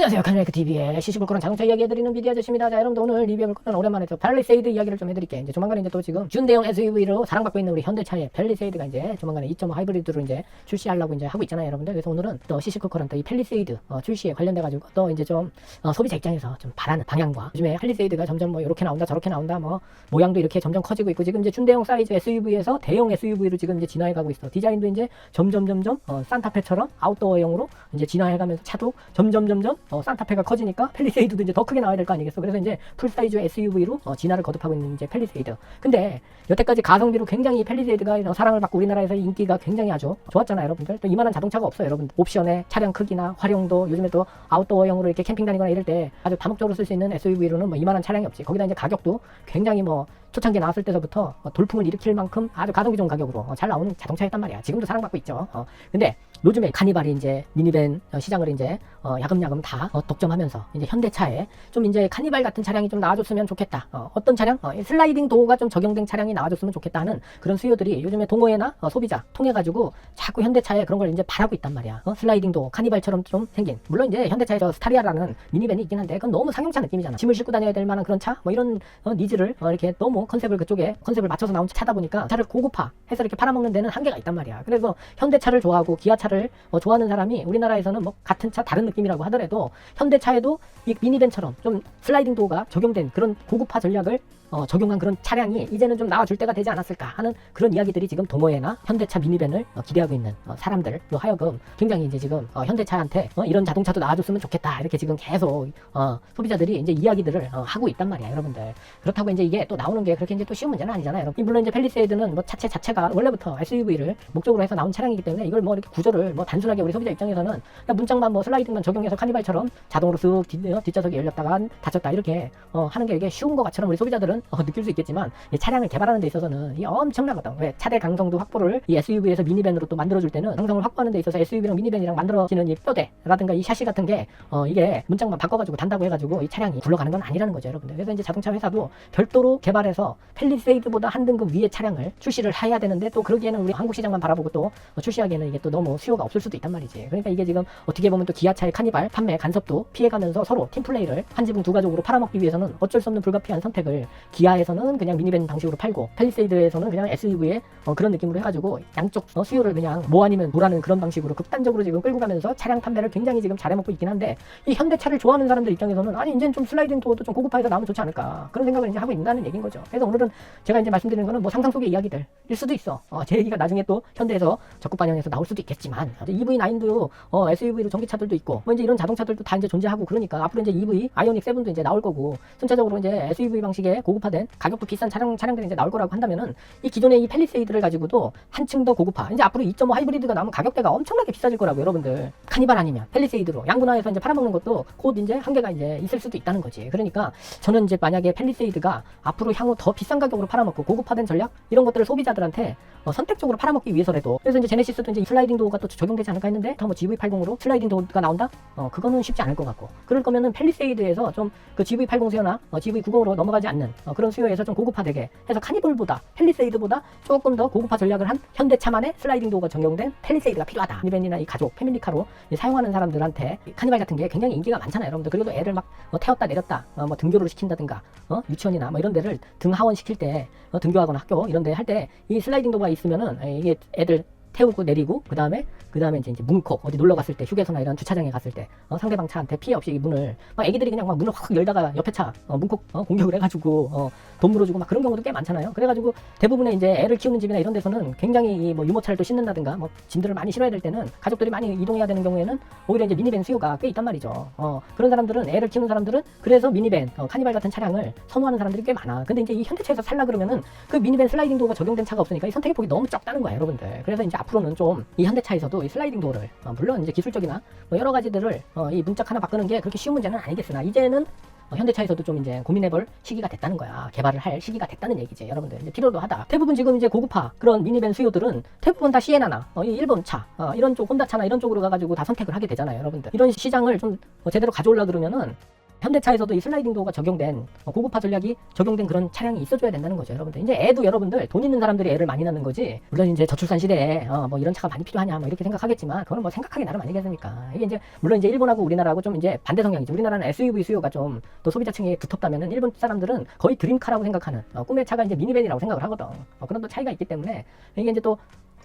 안녕하세요. 카네크 TV의 시시볼 거는 자동차 이야기 해드리는 비디오 아저씨입니다. 자, 여러분들 오늘 리뷰해볼 거는 오랜만에 저 벨리세이드 이야기를 좀 해드릴게요. 이제 조만간에 이제 또 지금 준대형 SUV로 사랑받고 있는 우리 현대차의 벨리세이드가 이제 조만간에 2.5 하이브리드로 이제 출시하려고 이제 하고 있잖아요, 여러분들. 그래서 오늘은 또 시시콜 거는 또이 펠리세이드 어, 출시에 관련돼가지고 또 이제 좀 어, 소비자 입장에서 좀 바라는 방향과 요즘에 펠리세이드가 점점 뭐 이렇게 나온다 저렇게 나온다 뭐 모양도 이렇게 점점 커지고 있고 지금 이제 중대형 사이즈 SUV에서 대형 SUV로 지금 이제 진화해가고 있어. 디자인도 이제 점점 점점 어, 산타페처럼 아웃도어형으로 이제 진화해가면서 차도 점점 점점 어, 산타페가 커지니까 펠리세이드도 이제 더 크게 나와야 될 거 아니겠어. 그래서 이제 풀사이즈 SUV로 어, 진화를 거듭하고 있는 이제 펠리세이드. 근데 여태까지 가성비로 굉장히 펠리세이드가 어, 사랑을 받고 우리나라에서 인기가 굉장히 아주 좋았잖아요, 여러분들. 또 이만한 자동차가 없어요, 여러분들. 옵션에 차량 크기나 활용도 요즘에 또 아웃도어형으로 이렇게 캠핑 다니거나 이럴 때 아주 다목적으로 쓸 수 있는 SUV로는 뭐 이만한 차량이 없지. 거기다 이제 가격도 굉장히 뭐 초창기 나왔을 때서부터 어, 돌풍을 일으킬 만큼 아주 가성비 좋은 가격으로 어, 잘 나오는 자동차였단 말이야. 지금도 사랑받고 있죠. 어, 근데 요즘에 카니발이 이제 미니밴 어, 시장을 이제 어, 야금야금 다 어, 독점하면서 이제 현대차에 좀 이제 카니발 같은 차량이 좀 나와줬으면 좋겠다. 어, 떤 차량? 어, 이 슬라이딩 도어가 좀 적용된 차량이 나와줬으면 좋겠다는 그런 수요들이 요즘에 동호회나 어, 소비자 통해 가지고 자꾸 현대차에 그런 걸 이제 바라고 있단 말이야. 어, 슬라이딩 도어 카니발처럼 좀 생긴. 물론 이제 현대차에서 스타리아라는 미니밴이 있긴 한데 그건 너무 상용차 느낌이잖아. 짐을 싣고 다녀야 될 만한 그런 차, 뭐 이런 어, 니즈를 어, 이렇게 너무 컨셉을 그쪽에 컨셉을 맞춰서 나온 차다 보니까 차를 고급화 해서 이렇게 팔아먹는 데는 한계가 있단 말이야. 그래서 현대차를 좋아하고 기아차 를 어, 좋아하는 사람이 우리나라에서는 뭐 같은 차 다른 느낌이라고 하더라도 현대차에도 이 미니밴처럼 좀 슬라이딩 도어가 적용된 그런 고급화 전략을 어, 적용한 그런 차량이 이제는 좀 나와줄 때가 되지 않았을까 하는 그런 이야기들이 지금 동호회나 현대차 미니밴을 어, 기대하고 있는 어, 사람들로 하여금 굉장히 이제 지금 어, 현대차한테 어, 이런 자동차도 나와줬으면 좋겠다 이렇게 지금 계속 어, 소비자들이 이제 이야기들을 어, 하고 있단 말이야 여러분들 그렇다고 이제 이게 또 나오는 게 그렇게 이제 또 쉬운 문제는 아니잖아요 여러분. 물론 이제 펠리세이드는 뭐 차체 자체가 원래부터 SUV를 목적으로 해서 나온 차량이기 때문에 이걸 뭐 이렇게 구조를 뭐 단순하게 우리 소비자 입장에서는 문짝만 뭐 슬라이딩만 적용해서 카니발처럼 자동으로 쓱 뒷, 어, 뒷좌석이 열렸다가 닫혔다 이렇게 어, 하는 게 이게 쉬운 것처럼 우리 소비자들은 어, 느낄 수 있겠지만 이 차량을 개발하는 데 있어서는 이 엄청나거든 왜 차대 강성도 확보를 이 SUV에서 미니밴으로 또 만들어줄 때는 강성을 확보하는 데 있어서 SUV랑 미니밴이랑 만들어지는 이 뼈대라든가 이 샤시 같은 게 어, 이게 문짝만 바꿔가지고 단다고 해가지고 이 차량이 굴러가는 건 아니라는 거죠 여러분들. 그래서 이제 자동차 회사도 별도로 개발해서 펠리세이드보다 한 등급 위의 차량을 출시를 해야 되는데 또 그러기에는 우리 한국 시장만 바라보고 또 어, 출시하기에는 이게 또 너무 수요가 없을 수도 있단 말이지. 그러니까 이게 지금 어떻게 보면 또 기아차의 카니발 판매 간섭도 피해가면서 서로 팀플레이를 한 지붕 두 가족으로 팔아먹기 위해서는 어쩔 수 없는 불가피한 선택을 기아에서는 그냥 미니밴 방식으로 팔고 펠리세이드에서는 그냥 SUV의 어, 그런 느낌으로 해가지고 양쪽 어, 수요를 그냥 뭐 아니면 뭐라는 그런 방식으로 극단적으로 지금 끌고 가면서 차량 판매를 굉장히 지금 잘해먹고 있긴 한데 이 현대차를 좋아하는 사람들 입장에서는 아니 이제는 좀 슬라이딩 도어도 좀 고급화해서 나오면 좋지 않을까? 그런 생각을 이제 하고 있다는 얘기인 거죠. 그래서 오늘은 제가 이제 말씀드리는 거는 뭐 상상 속의 이야기들일 수도 있어. 어, 제 얘기가 나중에 또 현대에서 적극 반영해서 나올 수도 있겠지만 EV9도 어, SUV로 전기차들도 있고 뭐 이제 이런 자동차들도 다 이제 존재하고 그러니까 앞으로 이제 EV 아이오닉 7도 이제 나올 거고 순차적으로 이제 SUV 방식의 고급 화된 가격도 비싼 차량 차량들이 이제 나올 거라고 한다면은 이 기존의 이 펠리세이드를 가지고도 한층 더 고급화. 이제 앞으로 2.5 하이브리드가 나오면 가격대가 엄청나게 비싸질 거라고 여러분들. 카니발 아니면 펠리세이드로. 양분화해서 이제 팔아먹는 것도 곧 이제 한계가 이제 있을 수도 있다는 거지. 그러니까 저는 이제 만약에 펠리세이드가 앞으로 향후 더 비싼 가격으로 팔아먹고 고급화된 전략? 이런 것들을 소비자들한테 어, 선택적으로 팔아먹기 위해서라도. 그래서 이제 제네시스도 이제 슬라이딩 도어가 또 적용되지 않을까 했는데 더 뭐 GV80으로 슬라이딩 도어가 나온다? 어 그거는 쉽지 않을 것 같고. 그럴 거면은 펠리세이드에서 좀 그 GV80 수요나 어, GV90으로 넘어가지 않는 어, 그런 수요에서 좀 고급화되게 해서 카니볼보다 펠리세이드보다 조금 더 고급화 전략을 한 현대차만의 슬라이딩 도어가 적용된 펠리세이드가 필요하다. 미니밴이나 이 가족 패밀리카로 이 사용하는 사람들한테 이 카니발 같은 게 굉장히 인기가 많잖아요 여러분들. 그리고 애를 막 어, 태웠다 내렸다 어, 뭐 등교를 시킨다든가 어, 유치원이나 뭐 이런 데를 등하원 시킬 때 어, 등교하거나 학교 이런 데 할 때 이 슬라이딩 도어가 있으면은 에, 이게 애들 태우고 내리고 그 다음에 그 다음에 이제, 이제 문콕 어디 놀러 갔을 때 휴게소나 이런 주차장에 갔을 때 어, 상대방 차한테 피해 없이 이 문을 막 애기들이 그냥 막 문을 확 열다가 옆에 차 어, 문콕 어, 공격을 해가지고 어, 돈 물어주고 막 그런 경우도 꽤 많잖아요. 그래가지고 대부분의 이제 애를 키우는 집이나 이런 데서는 굉장히 이뭐 유모차를 또 싣는다든가 뭐 짐들을 많이 실어야 될 때는 가족들이 많이 이동해야 되는 경우에는 오히려 이제 미니밴 수요가 꽤 있단 말이죠. 어, 그런 사람들은 애를 키우는 사람들은 그래서 미니밴 어, 카니발 같은 차량을 선호하는 사람들이 꽤 많아. 근데 이제 이 현대차에서 살라 그러면은 그 미니밴 슬라이딩 도어가 적용된 차가 없으니까 이 선택의 폭이 너무 적다는 거야, 여러분들. 그래서 이제 앞으로는 좀 이 현대차에서도 이 슬라이딩 도어를 어, 물론 이제 기술적이나 뭐 여러 가지들을 어, 이 문짝 하나 바꾸는 게 그렇게 쉬운 문제는 아니겠으나 이제는 어, 현대차에서도 좀 이제 고민해볼 시기가 됐다는 거야. 개발을 할 시기가 됐다는 얘기지. 여러분들 이제 필요도 하다. 대부분 지금 이제 고급화 그런 미니밴 수요들은 대부분 다 시에나나 어, 이 일본 차 어, 이런 쪽 혼다 차나 이런 쪽으로 가가지고 다 선택을 하게 되잖아요. 여러분들 이런 시장을 좀 어, 제대로 가져올라 그러면은 현대차에서도 이 슬라이딩 도어가 적용된 어, 고급화 전략이 적용된 그런 차량이 있어줘야 된다는 거죠, 여러분들. 이제 애도 여러분들 돈 있는 사람들이 애를 많이 낳는 거지. 물론 이제 저출산 시대에 어, 뭐 이런 차가 많이 필요하냐 뭐 이렇게 생각하겠지만 그거는 뭐 생각하기 나름 아니겠습니까? 이게 이제 물론 이제 일본하고 우리나라하고 좀 이제 반대 성향이죠. 우리나라는 SUV 수요가 좀 또 소비자층이 두텁다면은 일본 사람들은 거의 드림카라고 생각하는 어, 꿈의 차가 이제 미니밴이라고 생각을 하거든. 어, 그런 또 차이가 있기 때문에 이게 이제 또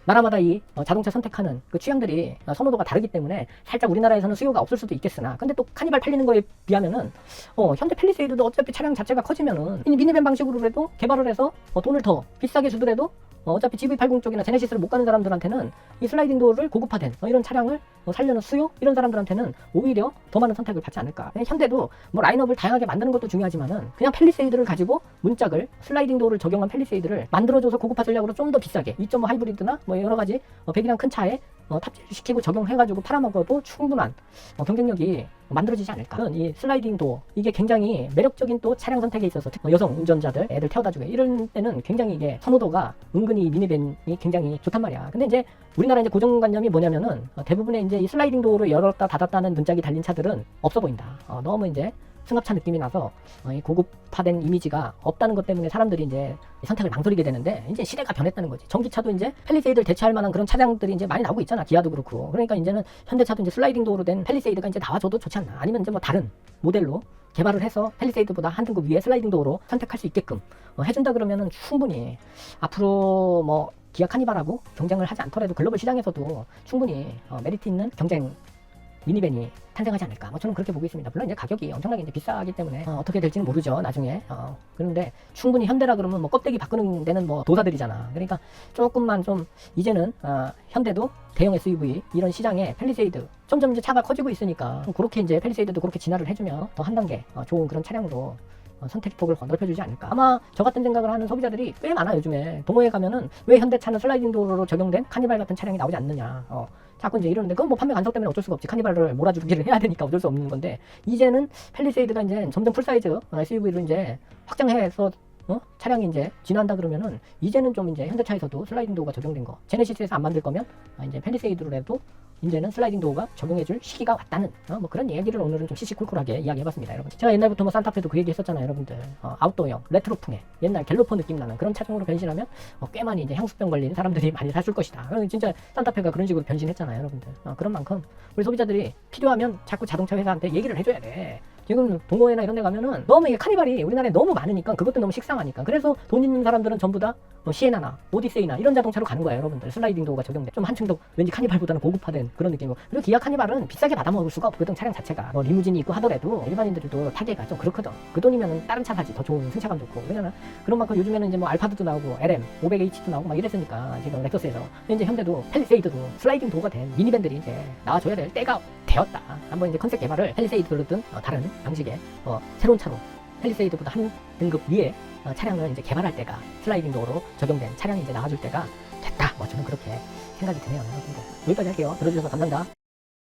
나라마다 이 어, 자동차 선택하는 그 취향들이 어, 선호도가 다르기 때문에 살짝 우리나라에서는 수요가 없을 수도 있겠으나 근데 또 카니발 팔리는 거에 비하면은 어, 현대 팰리세이드도 어차피 차량 자체가 커지면은 이 미니밴 방식으로라도 개발을 해서 어, 돈을 더 비싸게 주더라도 어, 어차피 GV80 쪽이나 제네시스를 못 가는 사람들한테는 이 슬라이딩 도어를 고급화된 어, 이런 차량을 어, 살려는 수요 이런 사람들한테는 오히려 더 많은 선택을 받지 않을까. 그냥 현대도 뭐 라인업을 다양하게 만드는 것도 중요하지만은 그냥 팰리세이드를 가지고 문짝을 슬라이딩 도어를 적용한 팰리세이드를 만들어줘서 고급화 전략으로 좀 더 비싸게 2.5 하이브리드나 뭐 여러 가지 어, 배기량 큰 차에 어, 탑재시키고 적용해가지고 팔아먹어도 충분한 어, 경쟁력이 만들어지지 않을까. 이 슬라이딩 도어 이게 굉장히 매력적인 또 차량 선택에 있어서 특히 여성 운전자들 애들 태워다 주고 이런 때는 굉장히 이게 선호도가 은근히 미니밴이 굉장히 좋단 말이야. 근데 이제 우리나라 이제 고정관념이 뭐냐면은 어, 대부분의 이제 이 슬라이딩 도어를 열었다 닫았다는 문짝이 달린 차들은 없어 보인다. 어, 너무 이제 승합차 느낌이 나서 어, 이 고급화된 이미지가 없다는 것 때문에 사람들이 이제 이 선택을 망설이게 되는데 이제 시대가 변했다는 거지. 전기차도 이제 팰리세이드를 대체할 만한 그런 차량들이 이제 많이 나오고 있잖아. 기아도 그렇고. 그러니까 이제는 현대차도 이제 슬라이딩 도어로 된 팰리세이드가 이제 나와줘도 좋지 않나. 아니면 이제 뭐 다른 모델로 개발을 해서 팰리세이드보다 한 등급 위에 슬라이딩 도어로 선택할 수 있게끔 어, 해준다 그러면은 충분히 앞으로 뭐 기아 카니발하고 경쟁을 하지 않더라도 글로벌 시장에서도 충분히 어, 메리트 있는 경쟁 미니밴이 탄생하지 않을까. 뭐 저는 그렇게 보고 있습니다. 물론 이제 가격이 엄청나게 이제 비싸기 때문에 어, 떻게 될지는 모르죠. 나중에. 어, 그런데 충분히 현대라 그러면 뭐 껍데기 바꾸는 데는 뭐 도사들이잖아. 그러니까 조금만 좀 이제는 어, 현대도 대형 SUV 이런 시장에 팰리세이드 점점 이제 차가 커지고 있으니까 좀 그렇게 이제 팰리세이드도 그렇게 진화를 해주면 더 한 단계 어, 좋은 그런 차량으로 어, 선택폭을 넓혀주지 않을까. 아마 저 같은 생각을 하는 소비자들이 꽤 많아 요즘에 동호회 가면은 왜 현대차는 슬라이딩 도어로 적용된 카니발 같은 차량이 나오지 않느냐. 어, 자꾸 이제 이러는데 그건 뭐 판매 간섭 때문에 어쩔 수가 없지. 카니발을 몰아주기를 해야 되니까 어쩔 수 없는 건데 이제는 팰리세이드가 이제 점점 풀사이즈 SUV로 이제 확장해서 어? 차량이 이제 진화한다 그러면은 이제는 좀 이제 현대차에서도 슬라이딩 도어가 적용된 거 제네시스에서 안 만들 거면 아, 이제 팰리세이드로라도 이제는 슬라이딩 도어가 적용해줄 시기가 왔다는 어, 뭐 그런 얘기를 오늘은 좀 시시콜콜하게 이야기해봤습니다 여러분 제가 옛날부터 뭐 산타페도 그 얘기 했었잖아요 여러분들. 어, 아웃도어형 레트로풍의 옛날 갤로퍼 느낌 나는 그런 차종으로 변신하면 어, 꽤 많이 이제 향수병 걸린 사람들이 많이 사줄 것이다. 어, 진짜 산타페가 그런 식으로 변신했잖아요 여러분들. 어, 그런 만큼 우리 소비자들이 필요하면 자꾸 자동차 회사한테 얘기를 해줘야 돼 지금 동호회나 이런 데 가면은 너무 이게 카니발이 우리나라에 너무 많으니까 그것도 너무 식상하니까. 그래서 돈 있는 사람들은 전부 다 뭐 시에나나 오디세이나 이런 자동차로 가는 거야 여러분들. 슬라이딩 도어가 적용돼. 좀 한층 더 왠지 카니발보다는 고급화된 그런 느낌이고. 그리고 기아 카니발은 비싸게 받아먹을 수가 없거든 차량 자체가. 뭐 리무진이 있고 하더라도 일반인들도 타기가 좀 그렇거든. 그 돈이면은 다른 차 사지. 더 좋은 승차감 좋고. 그러잖아 그런 만큼 요즘에는 이제 뭐 알파드도 나오고 LM 500H도 나오고 막 이랬으니까 지금 렉서스에서. 이제 현대도 팰리세이드도 슬라이딩 도어가 된 미니밴들이 이제 나와줘야 될 때가 되었다 한번 이제 컨셉 개발을 팰리세이드든 어, 다른 방식의 어, 새로운 차로 팰리세이드보다 한 등급 위에 어, 차량을 이제 개발할 때가 슬라이딩 도어로 적용된 차량이 이제 나와줄 때가 됐다. 뭐 저는 그렇게 생각이 드네요, 여러분들. 여기까지 할게요. 들어주셔서 감사합니다.